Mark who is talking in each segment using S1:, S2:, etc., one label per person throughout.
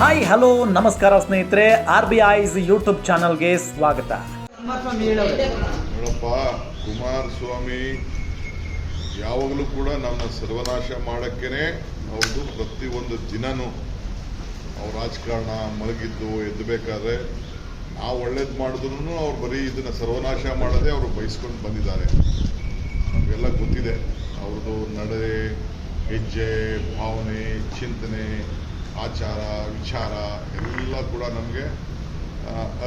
S1: Hi hello ನಮಸ್ಕಾರ ಸ್ನೇಹಿತರೆ R B ice YouTube ಚಾನಲ್ಗೆ ಸ್ವಾಗತ.
S2: ನೋಡಪ್ಪ, ಕುಮಾರಸ್ವಾಮಿ, ಯಾವಾಗಲೂ ಕೂಡ ನಮ್ಮ ಸರ್ವನಾಶ ಮಾಡೋಕ್ಕೇನೆ ಅವ್ರದ್ದು ಪ್ರತಿಯೊಂದು ದಿನನೂ ಅವ್ರ ರಾಜಕಾರಣ ಮಲಗಿದ್ದು ಎದ್ದಬೇಕಾದ್ರೆ ಆ ಒಳ್ಳೇದು ಮಾಡಿದ್ರು ಅವ್ರು ಬರೀ ಇದನ್ನು ಸರ್ವನಾಶ ಮಾಡದೆ ಅವರು ಬಯಸ್ಕೊಂಡು ಬಂದಿದ್ದಾರೆ. ನಮಗೆಲ್ಲ ಗೊತ್ತಿದೆ, ಅವ್ರದ್ದು ನಡೆ, ಹೆಜ್ಜೆ, ಭಾವನೆ, ಚಿಂತನೆ ಆಚಾರ, ವಿಚಾರ ಎಲ್ಲ ಕೂಡ ನಮಗೆ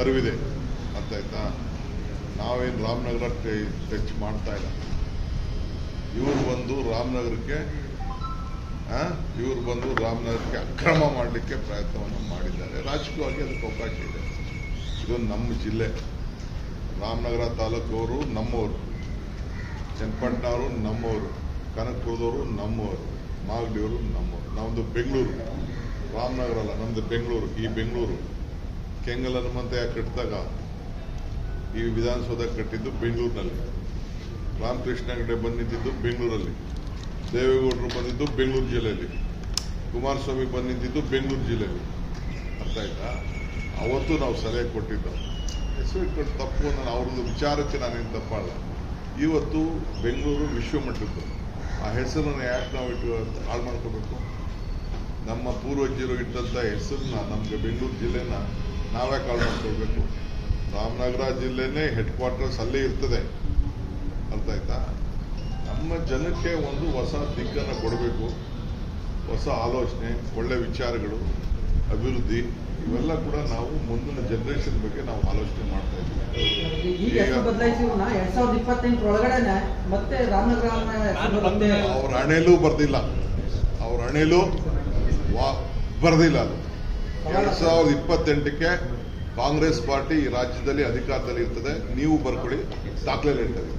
S2: ಅರಿವಿದೆ. ಅಂತ ಆಯ್ತಾ ನಾವೇನು ರಾಮನಗರ ಟಚ್ ಮಾಡ್ತಾ ಇಲ್ಲ. ಇವರು ಬಂದು ರಾಮನಗರಕ್ಕೆ ಇವರು ಬಂದು ರಾಮನಗರಕ್ಕೆ ಅಕ್ರಮ ಮಾಡಲಿಕ್ಕೆ ಪ್ರಯತ್ನವನ್ನು ಮಾಡಿದ್ದಾರೆ. ರಾಜಕೀಯವಾಗಿ ಅದಕ್ಕೆ ಅವಕಾಶ ಇದೆ. ಇದು ನಮ್ಮ ಜಿಲ್ಲೆ. ರಾಮನಗರ ತಾಲೂಕವರು ನಮ್ಮವರು. ಚನ್ನಪಟ್ಟಣವರು ನಮ್ಮವರು. ಕನಕಪುರದವರು ನಮ್ಮವರು. ಮಾಗಡಿಯವರು ನಮ್ಮವರು. ನಮ್ಮದು ಬೆಂಗಳೂರು. ರಾಮನಗರ ಅಲ್ಲ ನಮ್ಮದು ಬೆಂಗಳೂರು, ಈ ಬೆಂಗಳೂರು. ಕೆಂಗಲ್ ಹನುಮಂತಯ್ಯ ಕಟ್ಟಿದಾಗ ಈ ವಿಧಾನಸೌಧ ಕಟ್ಟಿದ್ದು ಬೆಂಗಳೂರಿನಲ್ಲಿ. ರಾಮಕೃಷ್ಣ ಹೆಗಡೆ ಬಂದು ನಿಂತಿದ್ದು ಬೆಂಗಳೂರಲ್ಲಿ. ದೇವೇಗೌಡರು ಬಂದಿದ್ದು ಬೆಂಗಳೂರು ಜಿಲ್ಲೆಯಲ್ಲಿ. ಕುಮಾರಸ್ವಾಮಿ ಬಂದು ನಿಂತಿದ್ದು ಬೆಂಗಳೂರು ಜಿಲ್ಲೆಯಲ್ಲಿ. ಅರ್ಥ ಆಯ್ತಾ? ಅವತ್ತು ನಾವು ಸಲಹೆ ಕೊಟ್ಟಿದ್ದು. ಹೆಸರು ಕೊಟ್ಟು ತಪ್ಪು ನಾನು ಅವ್ರದ್ದು ವಿಚಾರಕ್ಕೆ ನಾನೇನು ತಪ್ಪಲ್ಲ. ಇವತ್ತು ಬೆಂಗಳೂರು ವಿಶ್ವಮಟ್ಟದ್ದು. ಆ ಹೆಸರನ್ನು ಯಾಕೆ ನಾವು ಇಟ್ಟು ಹಾಳು ಮಾಡ್ಕೋಬೇಕು? ನಮ್ಮ ಪೂರ್ವಜರು ಇಟ್ಟಂಥ ಹೆಸರನ್ನ ನಮಗೆ ಬೆಂಗಳೂರು ಜಿಲ್ಲೆನ ನಾವೇ ಕಾಳು ಮಾಡ್ಕೊಳ್ಬೇಕು. ರಾಮನಗರ ಜಿಲ್ಲೆನೇ ಹೆಡ್ ಕ್ವಾರ್ಟರ್ಸ್ ಅಲ್ಲೇ ಇರ್ತದೆ. ಅರ್ಥ ಆಯ್ತಾ ನಮ್ಮ ಜನಕ್ಕೆ ಒಂದು ಹೊಸ ದಿಕ್ಕನ್ನ ಕೊಡಬೇಕು. ಹೊಸ ಆಲೋಚನೆ ಒಳ್ಳೆ ವಿಚಾರಗಳು ಅಭಿವೃದ್ಧಿ ಇವೆಲ್ಲ ಕೂಡ ನಾವು ಮುಂದಿನ ಜನರೇಷನ್ ಬಗ್ಗೆ ನಾವು ಆಲೋಚನೆ ಮಾಡ್ತಾ ಇದ್ದೀವಿ. ಅವ್ರ ಹಣೆಲೂ ಬರ್ದಿಲ್ಲ. ಅವ್ರ ಹಣೆಲೂ ವಾ, ಬರ್ದಿಲ್ಲ ಅದು. ಎರಡ್ ಸಾವಿರದ ಇಪ್ಪತ್ತೆಂಟಕ್ಕೆ ಕಾಂಗ್ರೆಸ್ ಪಾರ್ಟಿ ಈ ರಾಜ್ಯದಲ್ಲಿ ಅಧಿಕಾರದಲ್ಲಿ ಇರ್ತದೆ ನೀವು ಬರ್ಕೊಳ್ಳಿ. ದಾಖಲೆ ಇರ್ತದೆ